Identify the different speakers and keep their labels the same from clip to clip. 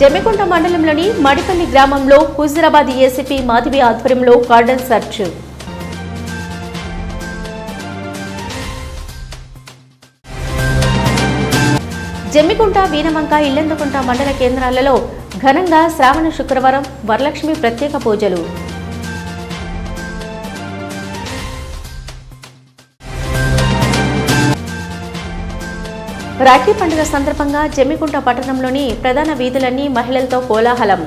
Speaker 1: జమ్మికుంట మండలంలోని మడిపల్లి గ్రామంలో హుజురాబాద్ ఏసీపీ మాధవి ఆధ్వర్యంలో కార్డన్ సెర్చ్. జమ్మికుంట వీనవంక ఇల్లెందుకుంట మండల కేంద్రాలలో ఘనంగా శ్రావణ శుక్రవారం వరలక్ష్మి ప్రత్యేక పూజలు. రాఖీ పండుగ సందర్భంగా జమ్మికుంట పట్టణంలోని ప్రధాన వీధులన్నీ మహిళలతో కోలాహలం.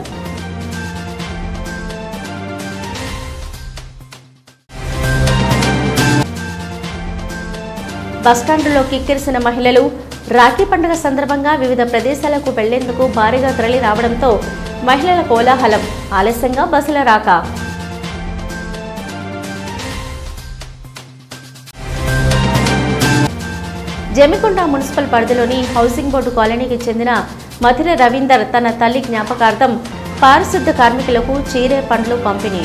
Speaker 1: బస్టాండులో కిక్కిరిసిన మహిళలు రాఖీ పండుగ సందర్భంగా వివిధ ప్రదేశాలకు వెళ్ళేందుకు భారీగా తరలి రావడంతో మహిళల కోలాహలం. ఆలస్యంగా బస్సుల రాక. జమికొండ మున్సిపల్ పరిధిలోని హౌసింగ్ బోర్డు కాలనీకి చెందిన మధిర రవీందర్ తన తల్లి జ్ఞాపకార్థం పారిశుద్ధ కార్మికులకు చీరే పండ్లు పంపిణీ.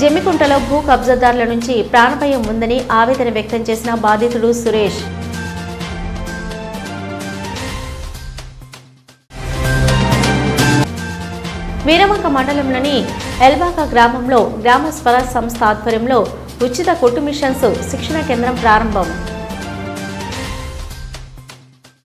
Speaker 1: జమ్మికుంటలో భూ కబ్జాదారుల నుంచి ప్రాణభయం ఉందని ఆవేదన వ్యక్తం చేసిన బాధితుడు సురేష్. వీరవంక మండలంలోని ఎల్బాక గ్రామంలో గ్రామ స్వరాజ్ సంస్థ ఆధ్వర్యంలో ఉచిత కొట్టు మిషన్స్ శిక్షణ కేంద్రం ప్రారంభం.